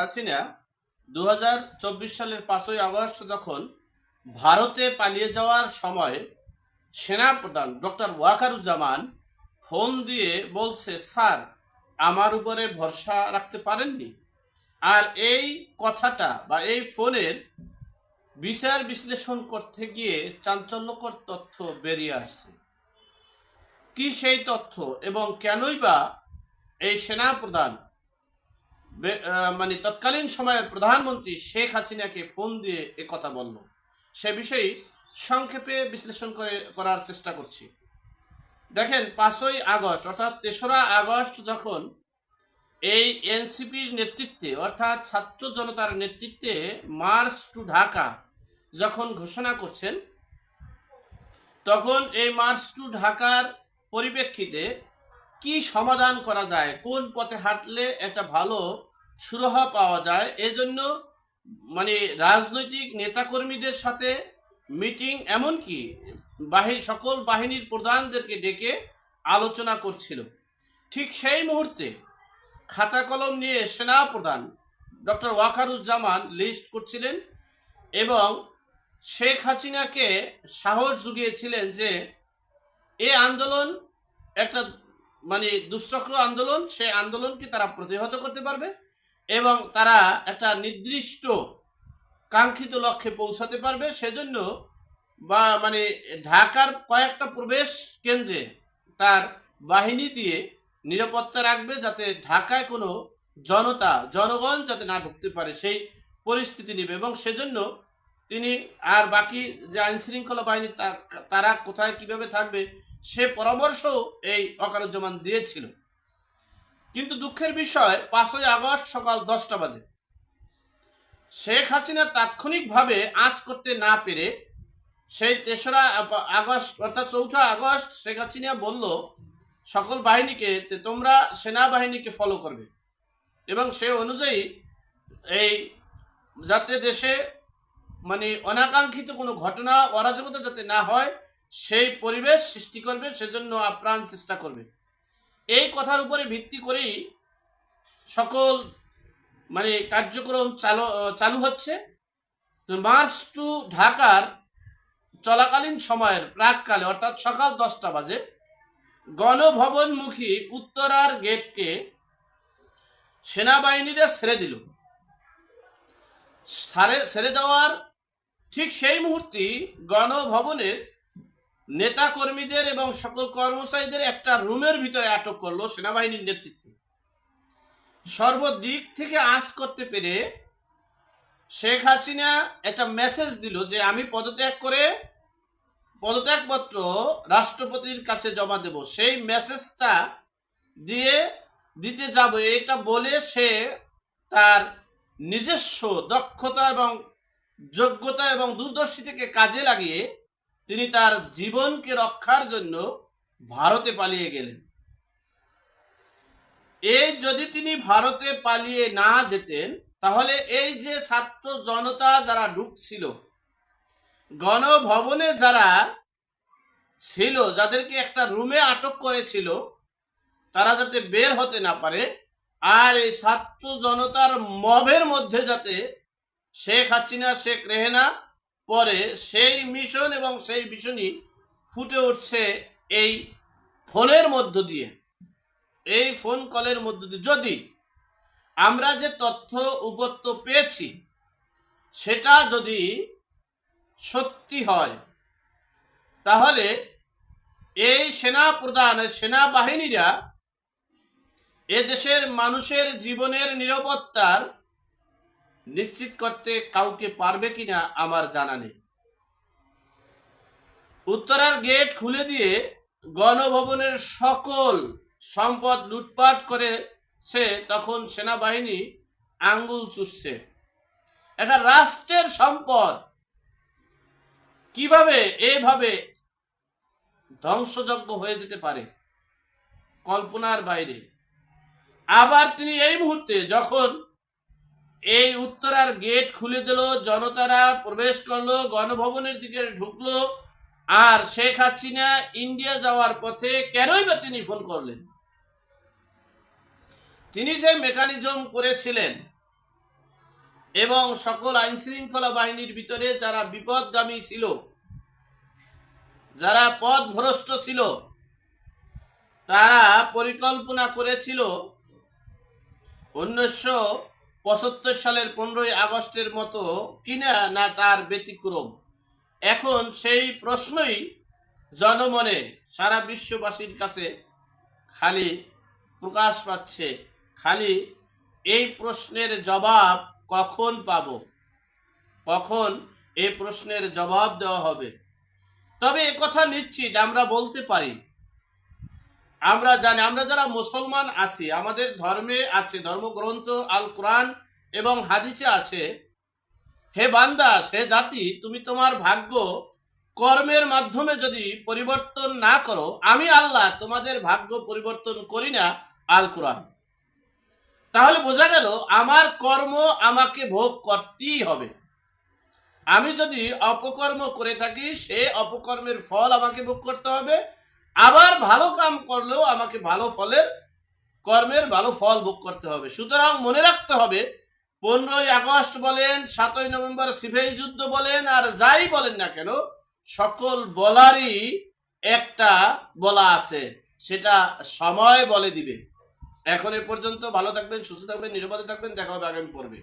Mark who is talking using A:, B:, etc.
A: হাসিনা দু সালের পাঁচই আগস্ট যখন ভারতে পালিয়ে যাওয়ার সময় সেনাপ্রধান ডক্টর ওয়াকারুজ্জামান ফোন দিয়ে বলছে, স্যার, আমার উপরে ভরসা রাখতে পারেননি। আর এই কথাটা বা এই ফোনের বিচার বিশ্লেষণ করতে গিয়ে চাঞ্চল্যকর তথ্য বেরিয়ে আসছে। কি সেই তথ্য এবং কেনই বা এই সেনাপ্রধান মানে তৎকালীন সময়ের প্রধানমন্ত্রী শেখ হাসিনাকে ফোন দিয়ে এ কথা বলল। সে বিষয়ে সংক্ষেপে বিশ্লেষণ করে, করার চেষ্টা করছি। দেখেন, পাঁচই আগস্ট, অর্থাৎ তেসরা আগস্ট যখন এই এনসিপির নেতৃত্বে, অর্থাৎ ছাত্র জনতার নেতৃত্বে মার্চ টু ঢাকা যখন ঘোষণা করছেন, তখন এই মার্চ টু ঢাকার পরিপ্রেক্ষিতে কি সমাধান করা যায়, কোন পথে হাঁটলে একটা ভালো সুরাহা পাওয়া যায়। এজন্য মানে রাজনৈতিক নেতাকর্মীদের সাথে মিটিং, এমনকি বাহিনী সকল বাহিনীর প্রধানদেরকে ডেকে আলোচনা করছিল। ঠিক সেই মুহূর্তে খাতা কলম নিয়ে সেনা প্রধান ডক্টর ওয়াকারুজ্জামান লিস্ট করছিলেন এবং শেখ হাসিনাকে সাহস জুগিয়েছিলেন যে এ আন্দোলন একটা মানে দুশ্চক্র আন্দোলন সেই আন্দোলনকে তারা প্রতিহত করতে পারবে। এবং তারা একটা নির্দিষ্ট কাঙ্ক্ষিত লক্ষ্যে পৌঁছাতে পারবে, সেজন্য বা মানে ঢাকার কয়েকটা প্রবেশ কেন্দ্রে তার বাহিনী দিয়ে নিরাপত্তা রাখবে যাতে ঢাকায় কোনো জনতা, জনগণ যাতে না ঢুকতে পারে, সেই পরিস্থিতি নেবে। এবং সেজন্য তিনি আর বাকি যে আইন শৃঙ্খলা বাহিনী তারা কোথায় কীভাবে থাকবে, সে পরামর্শ এই অকারুজ্জামান দিয়েছিল। কিন্তু দুঃখের বিষয়, পাঁচই আগস্ট সকাল দশটা বাজে। শেখ হাসিনা তাৎক্ষণিকভাবে আঁচ করতে না পেরে সেই তেসরা আগস্ট, অর্থাৎ চৌঠা আগস্ট, শেখ হাসিনা বলল, সকল বাহিনীকে তোমরা সেনাবাহিনীকে ফলো করবে। এবং সে অনুযায়ী এই যাতে দেশে মানে অনাকাঙ্ক্ষিত কোনো ঘটনা অরাজকতা যাতে না হয়, সেই পরিবেশ সৃষ্টি করবে, সেজন্য আপ্রাণ চেষ্টা করবে। এই কথার উপরে ভিত্তি করেই সকল মানে কার্যক্রম চালু চালু হচ্ছে। মার্চ টু ঢাকার চলাকালীন সময়ের প্রাককালে, অর্থাৎ সকাল দশটা বাজে, গণভবনমুখী উত্তরার গেটকে সেনাবাহিনীরা ছেড়ে দিল। সারে, ছেড়ে দেওয়ার ঠিক সেই মুহূর্তে গণভবনের নেতা কর্মীদের এবং সকল কর্মচারীদের একটা রুমের ভিতরে আটক করল সেনাবাহিনীর নেতৃত্বে। সর্বদিক থেকে আঁচ করতে পেরে শেখ হাসিনা একটা মেসেজ দিল যে, আমি পদত্যাগ করে পদত্যাগপত্র রাষ্ট্রপতির কাছে জমা দেব। সেই মেসেজটা দিয়ে দিতে যাব। এটা বলে সে তার নিজস্ব দক্ষতা এবং যোগ্যতা এবং দূরদর্শী থেকে কাজে লাগিয়ে তিনি তার জীবনকে রক্ষার জন্য ভারতে পালিয়ে গেলেন। এই যদি তিনি ভারতে পালিয়ে না যেতেন, তাহলে এই যে ছাত্র জনতা যারা ঢুকছিল গণভবনে যারা ছিল, যাদেরকে একটা রুমে আটক করেছিল, তারা যাতে বের হতে না পারে, আর এই ছাত্র জনতার মবের মধ্যে যাতে শেখ হাসিনা, শেখ রেহেনা পরে সেই মিশন এবং সেই ভীষণই ফুটে উঠছে এই ফোনের মধ্য দিয়ে। এই ফোন কলের মধ্য দিয়ে। যদি আমরা যে তথ্য উপত্য পেয়েছি, সেটা যদি সত্যি হয়, তাহলে এই সেনা প্রধান, সেনাবাহিনীরা এ দেশের মানুষের জীবনের নিরাপত্তার নিশ্চিত করতে কাউকে পারবে কিনা আমার জানা নেই। উত্তরার গেট খুলে দিয়ে গণভবনের সকল সম্পদ লুটপাট করে সে তখন সেনাবাহিনী আঙ্গুল চুষছে। একটা রাষ্ট্রের সম্পদ। কীভাবে এইভাবে ধ্বংসযজ্ঞ হয়ে যেতে পারে? কল্পনার বাইরে। আবার তিনি এই মুহূর্তে যখন এই উত্তরার গেট খুলে দিল, জনতারা প্রবেশ করল, গণভবনের দিকে ঢুকলো, আর শেখ হাসিনা ইন্ডিয়া যাওয়ার পথে কেনই বা তিনি ফোন করলেন? তিনি যে মেকানিজম করেছিলেন এবং সকল আইন শৃঙ্খলা বাহিনীর ভিতরে যারা বিপদগামী ছিল, যারা পথভ্রষ্ট ছিল, তারা পরিকল্পনা করেছিল উনিশশো পঁচাত্তর সালের পনেরোই আগস্টের মতো কিনা না তার ব্যতিক্রম? এখন সেই প্রশ্নই জনমনে সারা বিশ্ববাসীর কাছে খালি প্রকাশ পাচ্ছে। খালি এই প্রশ্নের জবাব কখন পাব? কখন এই প্রশ্নের জবাব দেওয়া হবে? তবে কথা নিশ্চিত, আমরা বলতে পারি আমরা জানি, আমরা যারা মুসলমান আছি, আমাদের ধর্মে আছে, ধর্মগ্রন্থ আল কোরআন এবং হাদিসে আছে, হে বান্দা হে জাতি, তুমি তোমার ভাগ্য কর্মের মাধ্যমে যদি পরিবর্তন না করো, আমি আল্লাহ তোমাদের ভাগ্য পরিবর্তন করি না আল কোরআন তাহলে বোঝা গেল, আমার কর্ম আমাকে ভোগ করতেই হবে। আমি যদি অপকর্ম করে থাকি, সে অপকর্মের ফল আমাকে ভোগ করতে হবে আবার ভালো কাম করলেও আমাকে ভালো ফলের কর্মের ভালো ফল ভোগ করতে হবে। সুতরাং মনে রাখতে হবে, পনেরোই আগস্ট বলেন, সাতই নভেম্বর সিপাহী যুদ্ধ বলেন, আর যাই বলেন না কেন, সকল বলারই একটা বলা আছে, সেটা সময় বলে দিবে। এখন এ পর্যন্ত ভালো থাকবেন, সুস্থ থাকবেন, নিরাপদে থাকবেন, দেখা হবে আগামী পর্বে।